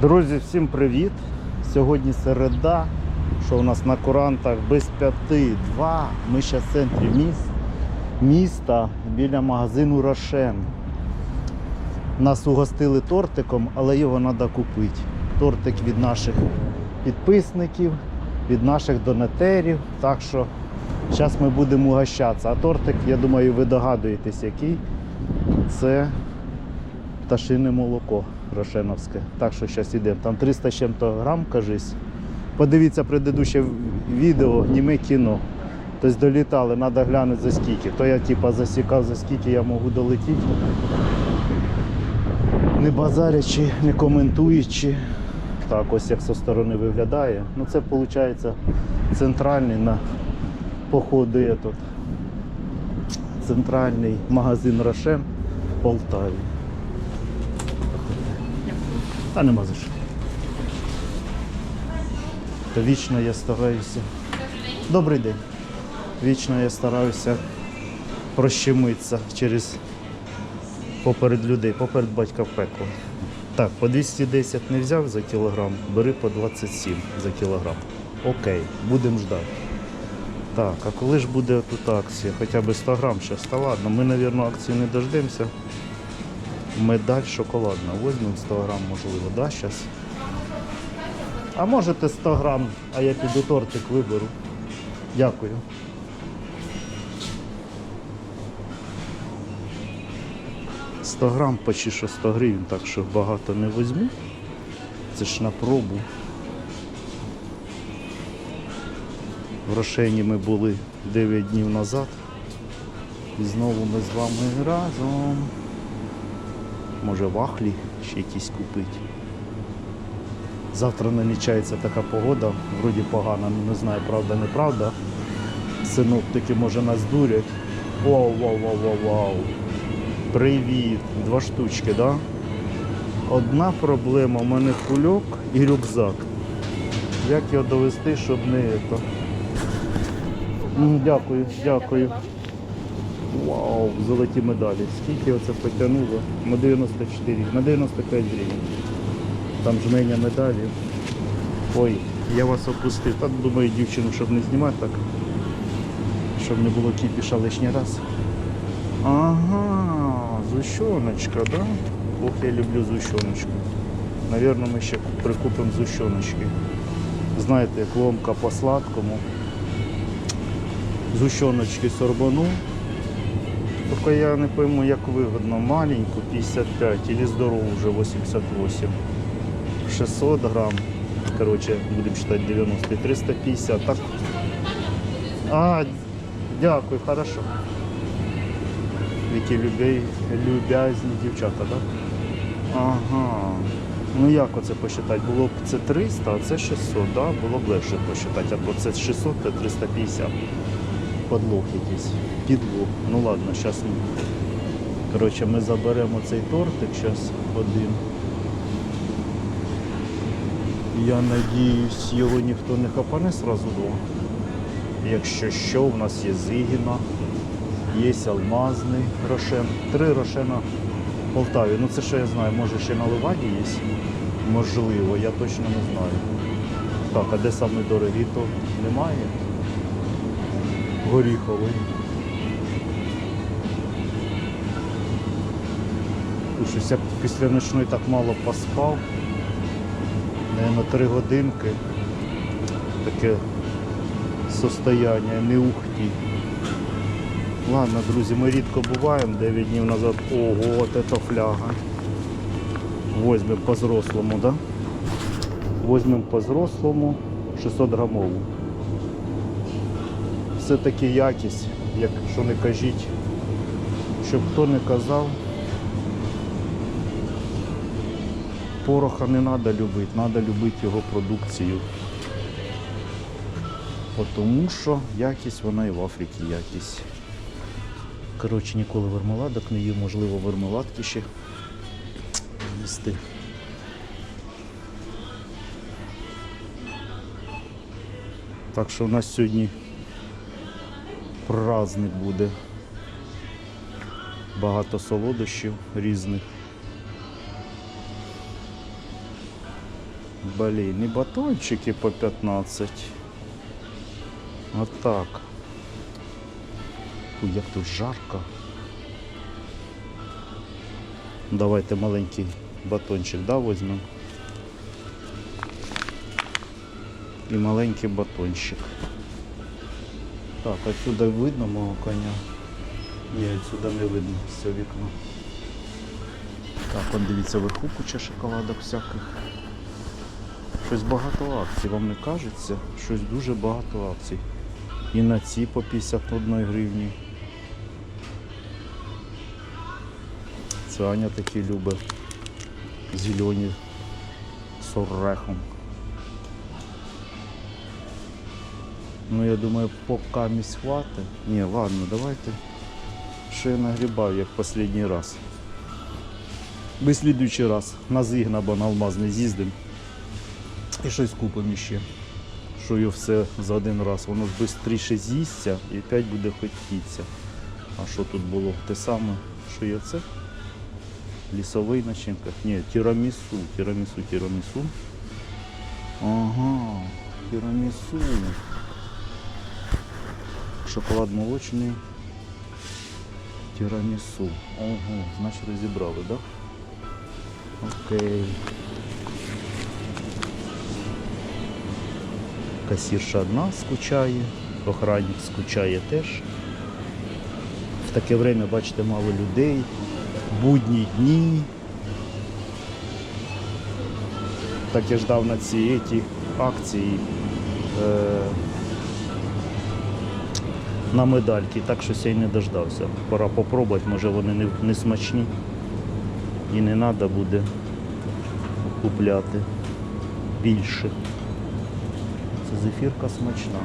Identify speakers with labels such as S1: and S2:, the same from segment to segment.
S1: Друзі, всім привіт! Сьогодні середа, що у нас на курантах без п'яти, два. Ми ще в центрі міст, міста біля магазину Рошен. Нас угостили тортиком, але його треба купити. Тортик від наших підписників, від наших донатерів. Так що зараз ми будемо угощатися. А тортик, я думаю, ви догадуєтесь, який. Це пташине молоко рошеновське. Так що зараз йдемо. Там 300 з чим-то грам, кажись. Подивіться предыдуще відео, німе кіно. Тобто долітали, треба глянути за скільки. То я типа засікав, за скільки я можу долетіти. Не базарячи, не коментуючи. Так, ось як зі сторони виглядає. Ну це виходить центральний на походу этот, центральний магазин Рошен в Полтаві. Та нема за що. То вічно я стараюся. Добрий день. Вічно я стараюся прощемитися через поперед людей, поперед батька в пекло. Так, по 210 не взяв за кілограм, бери по 27 за кілограм. Окей, будемо ждати. Так, а коли ж буде тут акція? Хоча б 100 грам зараз, та ладно, ми, мабуть, акції не дождемося. Медаль шоколадна. Возьмемо 100 грам, можливо, да, зараз. А можете 100 грам, а я піду тортик виберу. Дякую. Сто грам почти що 100 гривень, так що багато не візьму. Це ж на пробу. В Рошені ми були 9 днів назад. І знову ми з вами разом. Може вахлі ще якісь купити. Завтра намічається така погода, вроді погана, ну не знаю, правда, неправда. Синоптики може нас дурять. Вау, вау, вау, вау, вау. Привіт! Два штучки, да? Одна проблема, у мене кульок і рюкзак. Як його довести, щоб не Дякую, дякую. Вау, золоті медалі. Скільки оце потягнуло? На 94, на 95 гривень. Там жменя медалів. Ой, я вас опустив. Так думаю, дівчину, щоб не знімати так. Щоб не було кіпіша лишній раз. Ага, зущоночка, да? Ох, я люблю зущоночку. Навірно, ми ще прикупимо зущоночки. Знаєте, як ломка по сладкому. Зущоночки сорбану. Тільки я не пойму, як вигодно. Маленьку 55 или здорову вже 88. 600 грам. Короче, будемо считать 90 350. Так. А, дякую, хорошо. Які любей, любязні дівчата, так? Ага. Ну як оце посчитати? Було б це 300, а це 600, да? Було б легше посчитати. Або це 600, це 350. Подлог якийсь. Підлог. Ну ладно, зараз. Коротше, ми заберемо цей тортик зараз один. Я надіюсь, його ніхто не хапане сразу два. Якщо що, у нас є Зигіна, є алмазний рошен. Три рошена в Полтаві. Ну це що я знаю, може ще на Леваді є? Можливо, я точно не знаю. Так, а де саме дорогі, то немає. Горіховий. Щось я після ночної так мало поспав. на три годинки. Таке состояння, не ухті. Ладно, друзі, ми рідко буваємо, 9 днів назад. Ого, от это фляга. Возьмемо по-зрослому, да? Возьмемо по-зрослому 600 грамову. Все-таки якість, якщо не кажіть, щоб хто не казав, пороха не треба любити, треба любити його продукцію. Тому що якість вона і в Африці якість. Коротше, ніколи вермеладок не їв, можливо, вермеладки ще їсти. Так що у нас сьогодні праздник буде. Багато солодощів різних. Блін, і батончики по 15. Отак. Ой, як тут жарко. Давайте маленький батончик, да, візьмемо. І маленький батончик. Так, отсюда видно мого коня. Ні, отсюда не видно все вікно. Так, от дивіться вверху куча шоколадок всяких. Щось багато акцій, вам не кажеться? Щось дуже багато акцій. І на ці по 51 гривні. Це Аня такі любить. Зелені з орехом. Ну я думаю, поки місь хватить. Ні, ладно, давайте. Що я нагрібав, як останній раз. Ви слідуючий раз на Зігна або на Алмазний з'їздимо. І щось купимо ще. Що його все за один раз. Воно швидше з'їсться і опять буде хотітися. А що тут було? Те саме, що є це? Лісовий начинка. Ні, тірамісу, тірамісу, тірамісу. Ага, тірамісу. Шоколад молочний. Тірамісу. Ого, значить розібрали, так? Да? Окей. Касірша одна скучає, охранник скучає теж. В таке время, бачите, мало людей, будні дні. Так я ждав на ці акції е, на медальки, так щось я не дождався. Пора попробувати, може вони не, не смачні і не треба буде купляти більше. Це зефірка смачна.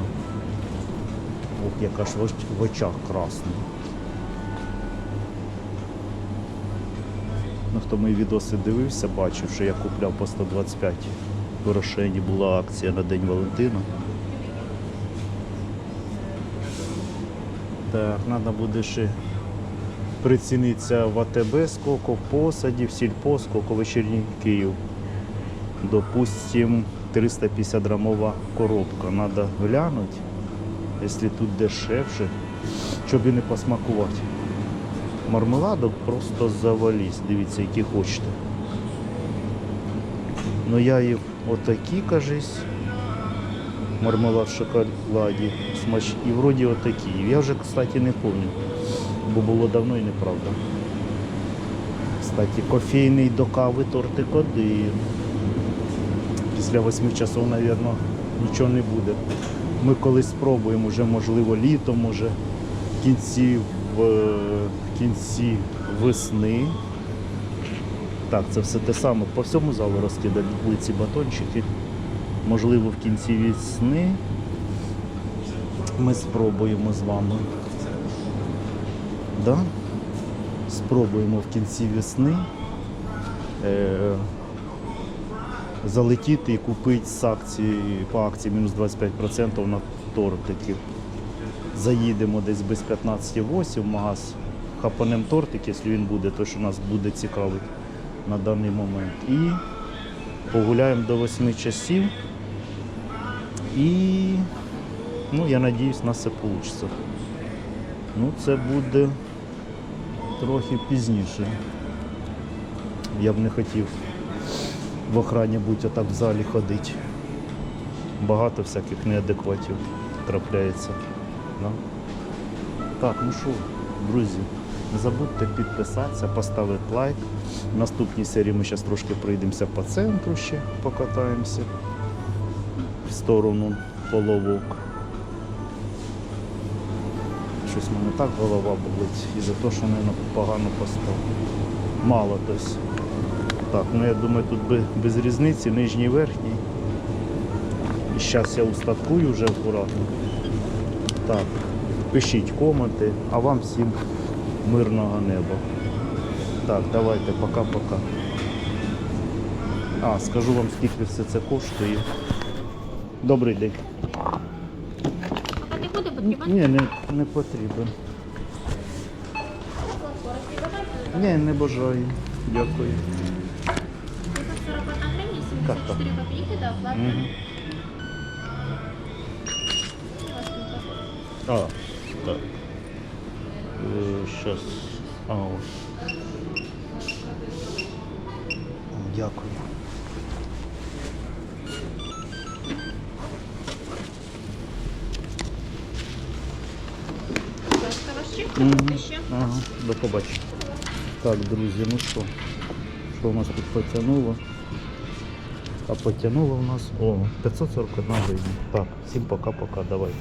S1: От яка ж в очах красна. Ну, хто мої відоси дивився, бачив, що я купляв по 125 в Рошені була акція на День Валентина. Так, треба буде ще прицінитися в АТБ, сколько в посаді, в сільпо, сколько в вечірній Київ. Допустим, 350 грамова коробка. Надо глянути, якщо тут дешевше, щоб і не посмакувати. Мармеладок просто заваліз, дивіться, які хочете. Ну я їх отакі, кажись, мармелад в шоколаді, смач... і вроді отакі. Я вже, кстати, не пам'ятаю, бо було давно і неправда. Кстати, кофейний до кави тортик один. Після 8 часов, мабуть, нічого не буде. Ми колись спробуємо, вже можливо літом, може в кінці, в, в кінці весни. Так, це все те саме. По всьому залу розкидали ці батончики. Можливо, в кінці весни ми спробуємо з вами. Да? Спробуємо в кінці весни е, залетіти і купити з акції, по акції мінус 25% на тортики. Заїдемо десь без 15,8 в магаз, хапанем тортик, якщо він буде, то що нас буде цікавить на даний момент. І погуляємо до 8 часів. І ну, я надіюсь, у нас все вийде. Ну, це буде трохи пізніше. Я б не хотів в охрані бути отак в залі ходити. Багато всяких неадекватів трапляється. Да? Так, ну що, друзі, не забудьте підписатися, поставити лайк. В наступній серії ми зараз трошки пройдемося по центру ще, покатаємося в сторону половок. Щось в мене так голова болить і за те, що не погано постав. Мало тобто. Так, ну я думаю, тут би- без різниці, нижній верхній. І зараз я устаткую вже акуратно. Так, пишіть коменти, а вам всім мирного неба. Так, давайте, пока-пока. А, скажу вам, скільки все це коштує. Добрий день.
S2: А ти куди потрібен?
S1: Ні, не, не потрібен. Ні, не бажаю. Дякую.
S2: 41 гривня 70
S1: карта.
S2: 4 копійки, вас тут
S1: А, так. Сейчас. А, ось. Дякую.
S2: Ще.
S1: Ага, до побачення. Так, друзі, ну що? Що у нас тут потягнуло? А потягнуло у нас. О, 541 гривня. Так, всім пока-пока, давайте.